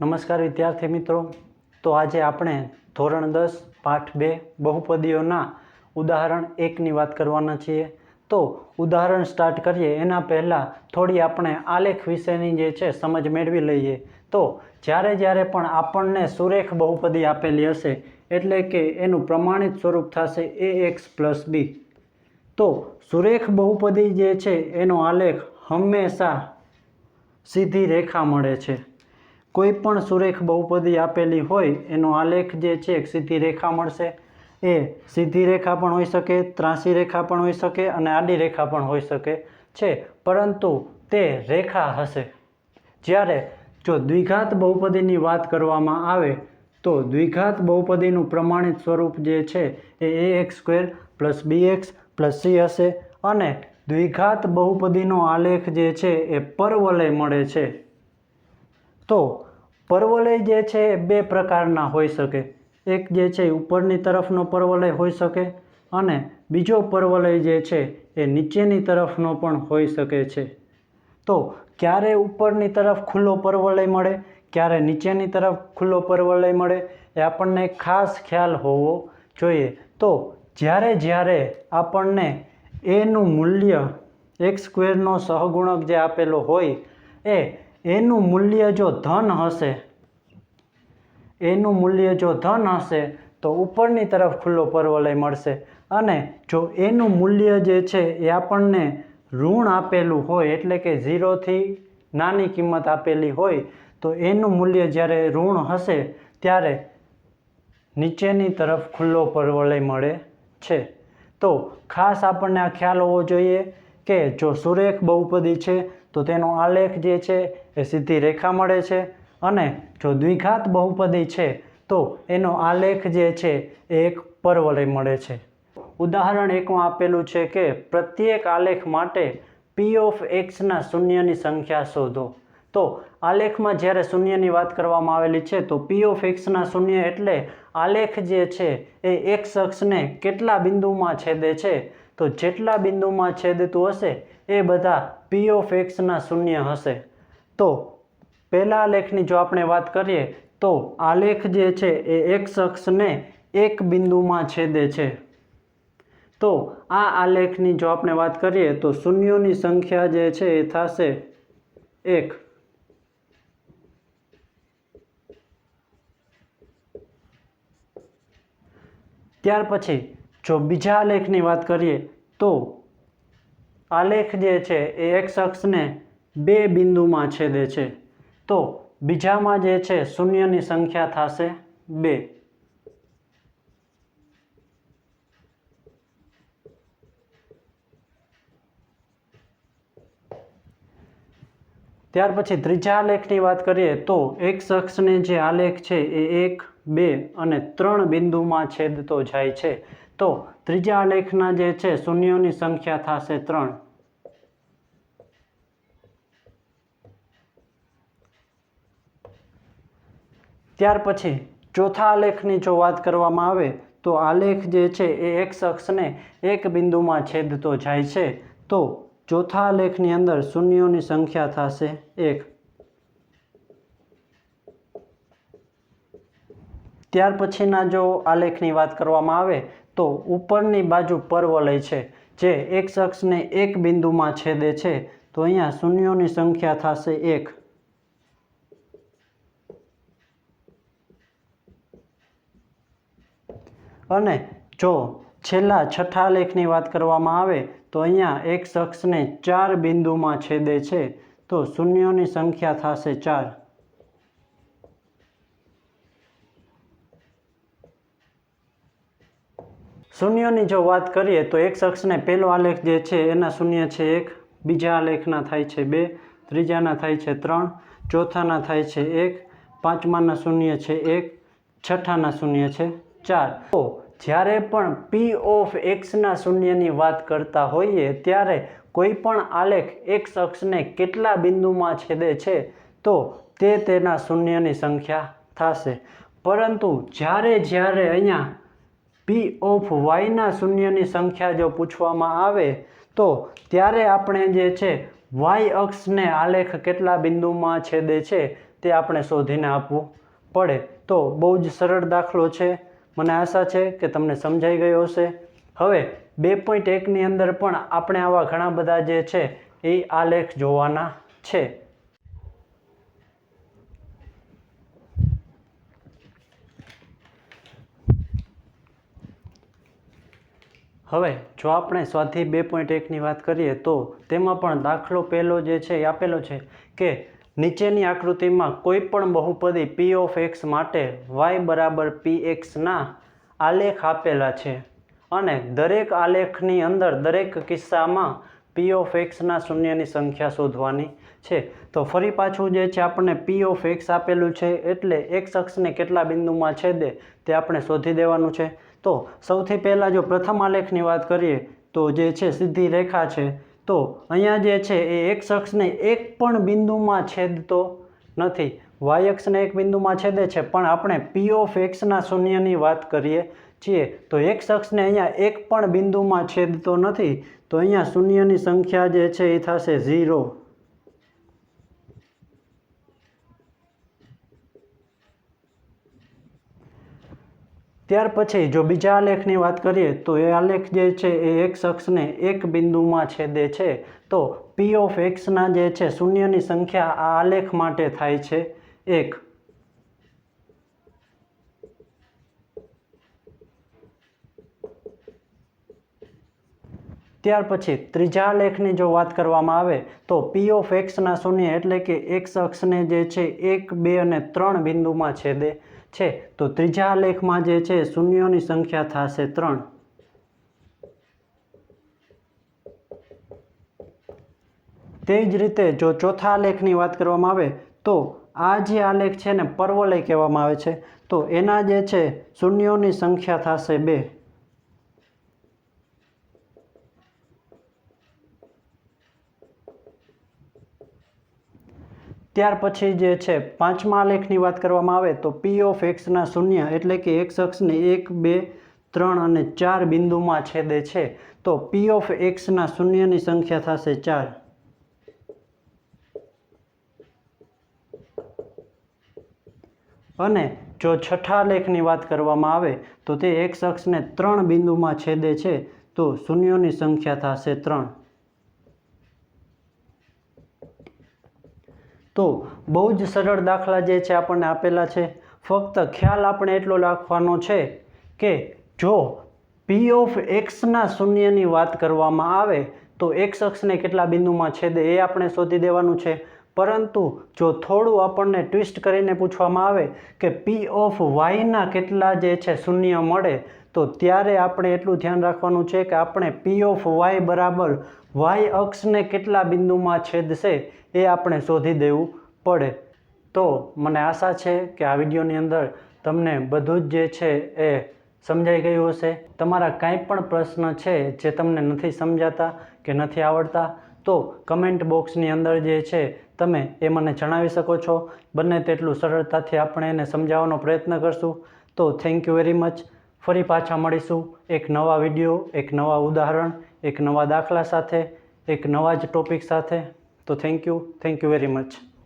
નમસ્કાર વિદ્યાર્થી મિત્રો. તો આજે આપણે ધોરણ દસ, પાઠ બે બહુપદીઓના ઉદાહરણ એકની વાત કરવાના છીએ. તો ઉદાહરણ સ્ટાર્ટ કરીએ. એના પહેલાં થોડી આપણે આલેખ વિશેની જે છે સમજ મેળવી લઈએ. તો જ્યારે જ્યારે પણ આપણને સુરેખ બહુપદી આપેલી હશે, એટલે કે એનું પ્રમાણિત સ્વરૂપ થશે એ એક્સ પ્લસ બી તો સુરેખ બહુપદી જે છે, એનો આલેખ હંમેશા સીધી રેખા મળે છે. કોઈ પણ સુરેખ બહુપદી આપેલી હોય, એનો આલેખ જે છે, એક સીધી રેખા મળશે. એ સીધી રેખા પણ હોઈ શકે, ત્રાસી રેખા પણ હોઈ શકે અને આડી રેખા પણ હોઈ શકે છે. પરંતુ તે રેખા હશે. જ્યારે જો દ્વિઘાત બહુપદીની વાત કરવામાં આવે, તો દ્વિઘાત બહુપદીનું પ્રમાણિત સ્વરૂપ જે છે, એ a x square plus b x plus c હશે અને દ્વિઘાત બહુપદીનો આલેખ જે છે, એ પરવલય મળે છે. તો પરવલય જે છે એ બે પ્રકારના હોઈ શકે. એક જે છે ઉપરની તરફનો પરવલય હોઈ શકે અને બીજો પરવલય જે છે એ નીચેની તરફનો પણ હોઈ શકે છે. તો ક્યારે ઉપરની તરફ ખુલ્લો પરવલય મળે, ક્યારે નીચેની તરફ ખુલ્લો પરવલય મળે એ આપણને ખાસ ખ્યાલ હોવો જોઈએ. તો જ્યારે જ્યારે આપણને એનું મૂલ્ય એક સ્ક્વેરનો સહગુણક જે આપેલો હોય એ એનું મૂલ્ય જો ધન હશે, એનું મૂલ્ય જો ધન હશે, તો ઉપરની તરફ ખુલ્લો પરવલય મળશે. અને જો એનું મૂલ્ય જે છે એ આપણને ઋણ આપેલું હોય, એટલે કે ઝીરોથી નાની કિંમત આપેલી હોય, તો એનું મૂલ્ય જ્યારે ઋણ હશે, ત્યારે નીચેની તરફ ખુલ્લો પરવલય મળે છે. તો ખાસ આપણને આ ખ્યાલ હોવો જોઈએ કે જો સુરેખ બહુપદી છે તો તેનો આલેખ જે છે એ સીધી રેખા મળે છે. અને જો દ્વિઘાત બહુપદી છે, તો એનો આલેખ જે છે એ એક પરવલય મળે છે. ઉદાહરણ એકમાં આપેલું છે કે પ્રત્યેક આલેખ માટે પી ઓફ એક્સના શૂન્યની સંખ્યા શોધો. તો આલેખમાં જ્યારે શૂન્યની વાત કરવામાં આવેલી છે, તો પી ઓફ એક્સના શૂન્ય એટલે આલેખ જે છે એ એક્સ અક્ષને કેટલા બિંદુમાં છેદે છે? તો જેટલા બિંદુમાં છેદતું હશે એ બધા પી ઓફ એક્સના શૂન્ય હશે. તો પહેલા આલેખની જો આપણે વાત કરીએ, તો આલેખ જે છે એ એક્સ અક્ષને એક બિંદુમાં છેદે છે. તો આ આલેખની જો આપણે વાત કરીએ, તો શૂન્યોની સંખ્યા જે છે એ થશે એક. ત્યાર પછી જો બીજા આલેખની વાત કરીએ, તો આલેખ જે છે એ એક અક્ષને બે બિંદુમાં છેદે છે. તો બીજામાં જે છે શૂન્યની સંખ્યા થશે બે. ત્યાર પછી ત્રીજા આલેખની વાત કરીએ તો એક અક્ષને જે આલેખ છે એ એક, બે અને ત્રણ બિંદુમાં છેદતો જાય છે. તો ત્રીજા આલેખના જે છે, શૂન્યોની સંખ્યા થશે ત્રણ. ત્યાર પછી ચોથા આલેખની જો વાત કરવામાં આવે, તો આલેખ જે છે, એ એક્સ અક્ષને એક બિંદુમાં છેદતો જાય છે. તો ચોથા આલેખની અંદર શૂન્યોની સંખ્યા થશે એક. ત્યાર પછીના જો આલેખની વાત કરવામાં આવે, તો ઉપરની બાજુ પરવલય છે, જે એક અક્ષને એક બિંદુમાં છેદે છે, તો અહીંયા શૂન્યોની સંખ્યા થશે એક. અને જો છેલ્લા છઠ્ઠા લેખની વાત કરવામાં આવે, તો અહીંયા એક શખ્સને ચાર બિંદુમાં છેદે છે, તો શૂન્યોની સંખ્યા થશે ચાર. શૂન્યોની જો વાત કરીએ તો એક શખ્સને પહેલો આલેખ જે છે એના શૂન્ય છે એક, બીજા આલેખના થાય છે બે, ત્રીજાના થાય છે ત્રણ, ચોથાના થાય છે એક, પાંચમાના શૂન્ય છે એક, છઠ્ઠાના શૂન્ય છે ચાર. તો જ્યારે પણ પી ઓફ એક્સના શૂન્યની વાત કરતા હોઈએ ત્યારે કોઈ પણ આલેખ એક્સ અક્ષને કેટલા બિંદુમાં છેદે છે તો તે તેના શૂન્યની સંખ્યા થશે. પરંતુ જ્યારે જ્યારે અહીંયા પી ઓફ વાયના શૂન્યની સંખ્યા જો પૂછવામાં આવે તો ત્યારે આપણે જે છે વાય અક્ષને આલેખ કેટલા બિંદુમાં છેદે છે તે આપણે શોધીને આપવું પડે. તો બહુ જ સરળ દાખલો છે. મને આશા છે કે તમને સમજાઈ ગયો હશે. હવે બે પોઈન્ટ એકની અંદર પણ આપણે આવા ઘણા બધા જે છે, એ આલેખ જોવાના છે. હવે, જો આપણે સ્વાધ્યાય બે પોઈન્ટ એકની વાત કરીએ, તો તેમાં પણ દાખલો પહેલો જે છે એ આપેલો છે કે નીચેની આકૃતિમાં કોઈ પણ બહુપદી પી ઓફ એક્સ માટે વાય બરાબર પી એક્સના આલેખ આપેલા છે અને દરેક આલેખની અંદર દરેક કિસ્સામાં પી ઓફ એક્સના શૂન્યની સંખ્યા શોધવાની છે. તો ફરી પાછું જે છે આપણને પી ઓફ એક્સ આપેલું છે એટલે એક્સ અક્ષને કેટલા બિંદુમાં છેદે તે આપણે શોધી દેવાનું છે. તો સૌથી પહેલાં જો પ્રથમ આલેખની વાત કરીએ તો જે છે સીધી રેખા છે, તો અહીંયા જે છે એ એક શખ્સને એક પણ બિંદુમાં છેદતો નથી. વાય એક બિંદુમાં છેદે છે, પણ આપણે પી ઓફ એક્સના શૂન્યની વાત કરીએ છીએ, તો એક શખ્સને અહીંયા એક પણ બિંદુમાં છેદતો નથી, તો અહીંયા શૂન્યની સંખ્યા જે છે એ થશે ઝીરો. ત્યાર પછી જો બીજા આલેખની વાત કરીએ, તો એ આલેખ જે છે એ એક શખ્સને એક બિંદુમાં છેદે છે. તો પી ઓફ એક્સના જે છે, શૂન્યની સંખ્યા આ આલેખ માટે થાય છે. એક. ત્યાર પછી ત્રીજા લેખની જો વાત કરવામાં આવે, તો પી ઓફ એક્સના શૂન્ય એટલે કે એક્સ અક્ષને જે છે, એક, બે અને ત્રણ બિંદુમાં છેદે. છે. તો ત્રીજા લેખમાં જે છે, શૂન્યોની સંખ્યા થશે ત્રણ. તે જ રીતે જો ચોથા લેખની વાત કરવામાં આવે, તો આ જે આલેખ છે ને પર્વલય કહેવામાં આવે છે. તો એના જે છે, શૂન્યોની સંખ્યા થશે બે. ત્યાર પછી જે છે, પાંચમા આલેખની વાત કરવામાં આવે તો પી ઓફ એક્સના શૂન્ય એટલે કે એક્સ અક્ષને એક, બે, ત્રણ અને ચાર બિંદુમાં છેદે છે. તો પી ઓફ એક્સના શૂન્યની સંખ્યા થશે ચાર. અને જો છઠ્ઠા લેખની વાત કરવામાં આવે તો તે એક્સ અક્ષને ત્રણ બિંદુમાં છેદે છે, તો શૂન્યોની સંખ્યા થશે ત્રણ. તો બહુ જ સરળ દાખલા જે છે આપણને આપેલા છે. ફક્ત ખ્યાલ આપણે એટલો રાખવાનો છે કે જો પી ઓફ એક્સના શૂન્યની વાત કરવામાં આવે, તો એક્સ અક્ષને કેટલા બિંદુમાં છેદે એ આપણે શોધી દેવાનું છે. પરંતુ જો થોડું આપણને ટ્વિસ્ટ કરીને પૂછવામાં આવે કે પી ઓફ વાયના કેટલા જે છે શૂન્ય મળે તો ત્યારે આપણે એટલું ધ્યાન રાખવાનું છે કે આપણે પી ઓફ વાય બરાબર વાય અક્ષને કેટલા બિંદુમાં છેદશે એ આપણે શોધી દેવું પડે. તો મને આશા છે કે આ વિડીયોની અંદર તમને બધું જ જે છે એ સમજાઈ ગયું હશે. તમારા કાંઈ પણ પ્રશ્ન છે જે તમને નથી સમજાતા કે નથી આવડતા, તો કમેન્ટ બોક્સની અંદર જે છે તમે એ મને જણાવી શકો છો. બને તેટલું સરળતાથી આપણે એને સમજાવવાનો પ્રયત્ન કરશું. તો થેન્ક યુ વેરી મચ. ફરી પાછા મળીશું. એક નવા વીડિયો, એક નવા ઉદાહરણ, એક નવા દાખલા સાથે, એક નવા જ ટોપિક સાથે. તો thank you thank you very much